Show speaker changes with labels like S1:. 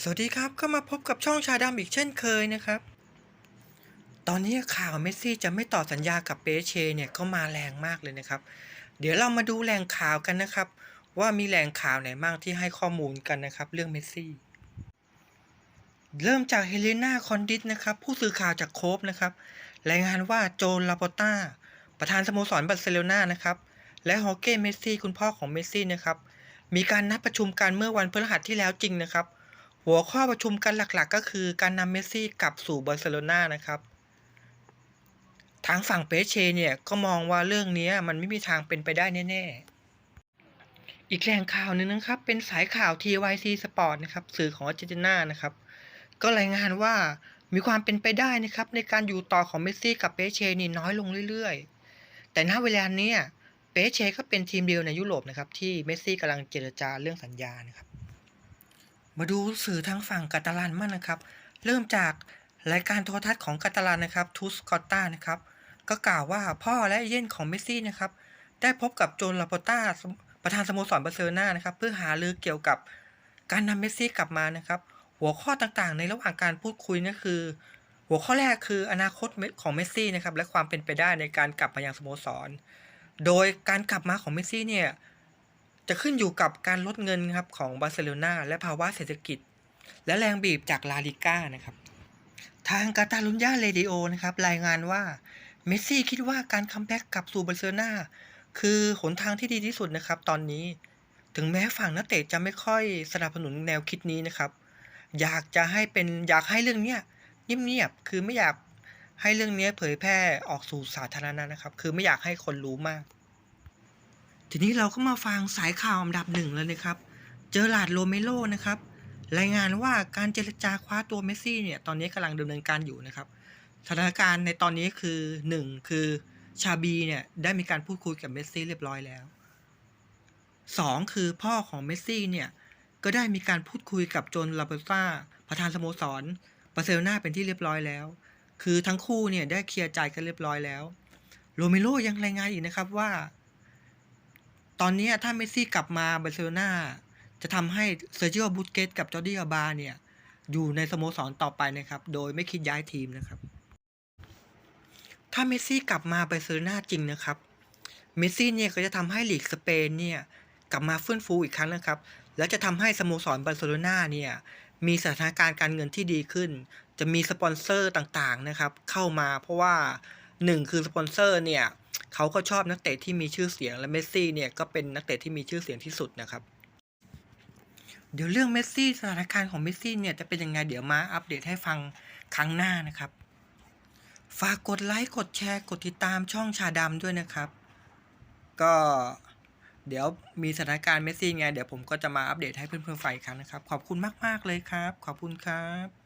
S1: สวัสดีครับก็มาพบกับช่องชาดำอีกเช่นเคยนะครับ ตอนนี้ข่าวเมสซี่จะไม่ต่อสัญญากับเปเชเนี่ยก็มาแรงมากเลยนะครับ เดี๋ยวเรามาดูแหล่งข่าวกันนะครับ ว่ามีแหล่งข่าวไหนบ้างที่ให้ข้อมูลกันนะครับ เรื่องเมสซี่ เริ่มจากเฮเลนาคอนดิสนะครับ ผู้สื่อข่าวจากโคบนะครับรายงานว่าโจนลาปต้าประธานสโมสรบาร์เซโลนานะครับและฮอเก้เมสซี่คุณพ่อของเมสซี่นะครับมีการนัดประชุมกันเมื่อวันพฤหัสที่แล้วจริงนะครับ หัวข้อประชุมกันหลักๆ ก็คือการนำเมสซี่กลับสู่บาร์เซโลนานะครับ ทางฝั่งเปเชเนี่ยก็มองว่าเรื่องนี้มันไม่มีทางเป็นไปได้แน่ๆ อีกแหล่งข่าวหนึ่งนะครับ เป็นสายข่าว TYC Sport นะครับสื่อของอาร์เจนตินานะครับ ก็รายงานว่ามีความเป็นไปได้นะครับ ในการอยู่ต่อของเมสซี่กับเปเชนี่น้อยลงเรื่อยๆ แต่ณเวลานี้เปเชก็เป็นทีมเดียวในยุโรปนะครับที่เมสซี่กำลังเจรจาเรื่องสัญญานะครับ มาดูสื่อทางฝั่งกาตาลันมั่งนะครับ เริ่มจากรายการโทรทัศน์ของกาตาลันนะครับทูสกอตตานะครับ ก็กล่าวว่าพ่อและเย่นของเมสซี่นะครับ ได้พบกับโจนลาโปต้าประธานสโมสรบาร์เซโลนานะครับ เพื่อหารือเกี่ยวกับการนำเมสซี่กลับมานะครับ หัวข้อต่างๆ ในระหว่างการพูดคุยนั่นคือ หัวข้อแรกคืออนาคตของเมสซี่นะครับและความเป็นไปได้ในการกลับมายังสโมสร โดยการกลับมาของเมสซี่เนี่ย จะขึ้นอยู่กับการลดเงินครับของบาร์เซโลนาและภาวะเศรษฐกิจ และแรงบีบจากลาลิก้านะครับทางกาตาลุญญาเรดิโอนะครับรายงานว่าเมสซี่คิดว่าการคัมแบ็กกลับสู่บาร์เซโลนาคือหนทางที่ดีที่สุดนะครับตอนนี้ ถึงแม้ฝั่งนักเตะจะไม่ค่อยสนับสนุนแนวคิดนี้นะครับ อยากจะให้เป็นอยากให้เรื่องเนี้ยเงียบๆคือไม่อยากให้เรื่องนี้เผยแพร่ออกสู่สาธารณะนะครับ คือไม่อยากให้คนรู้มาก ทีนี้เราก็มาฟังสายข่าวอันดับหนึ่งเลยนะครับ เจอร์ลาดโรเมโรนะครับ รายงานว่าการเจรจาคว้าตัวเมสซี่เนี่ย ตอนนี้กำลังดำเนินการอยู่นะครับ สถานการณ์ในตอนนี้คือ 1 คือชาบีเนี่ยได้มีการพูดคุยกับเมสซี่เรียบร้อยแล้ว 2 คือพ่อของเมสซี่เนี่ย ก็ได้มีการพูดคุยกับโจนลาเปต้าประธานสโมสรบาร์เซโลนาเป็นที่เรียบร้อยแล้ว คือทั้งคู่เนี่ยได้เคลียร์ใจกันเรียบร้อยแล้ว โรเมโรยังรายงานอีกนะครับว่า อนนี้ถ้าเมสซี่กลับมาบาร์เซโลนาจะทำให้เซอร์จิโอบูสเกตกับจอร์ดี้อาบาเนี่ย อยู่ในสโมสรต่อไปนะครับ โดยไม่คิดย้ายทีมนะครับ ถ้าเมสซี่กลับมาบาร์เซโลนาจริงนะครับ เมสซี่เนี่ยก็จะทำให้ลีกสเปนเนี่ยกลับมาฟื้นฟูอีกครั้งนะครับ และจะทำให้สโมสรบาร์เซโลนาเนี่ยมีสถานการณ์การเงินที่ดีขึ้น จะมีสปอนเซอร์ต่างๆนะครับ เข้ามาเพราะว่าหนึ่งคือสปอนเซอร์เนี่ย เขาก็ชอบนักเตะที่มีชื่อเสียงและเมสซี่เนี่ยก็เป็นนักเตะที่มีชื่อเสียงที่สุดนะครับ เดี๋ยวเรื่องเมสซี่สถานการณ์ของเมสซี่เนี่ยจะเป็นยังไงเดี๋ยวมาอัปเดตให้ฟังครั้งหน้านะครับ ฝากกดไลค์กดแชร์กดติดตามช่องชาดำด้วยนะครับ ก็เดี๋ยวมีสถานการณ์เมสซี่ไงเดี๋ยวผมก็จะมาอัปเดตให้เพื่อนๆฟังอีกครั้งนะครับ ขอบคุณมากๆเลยครับ ขอบคุณครับ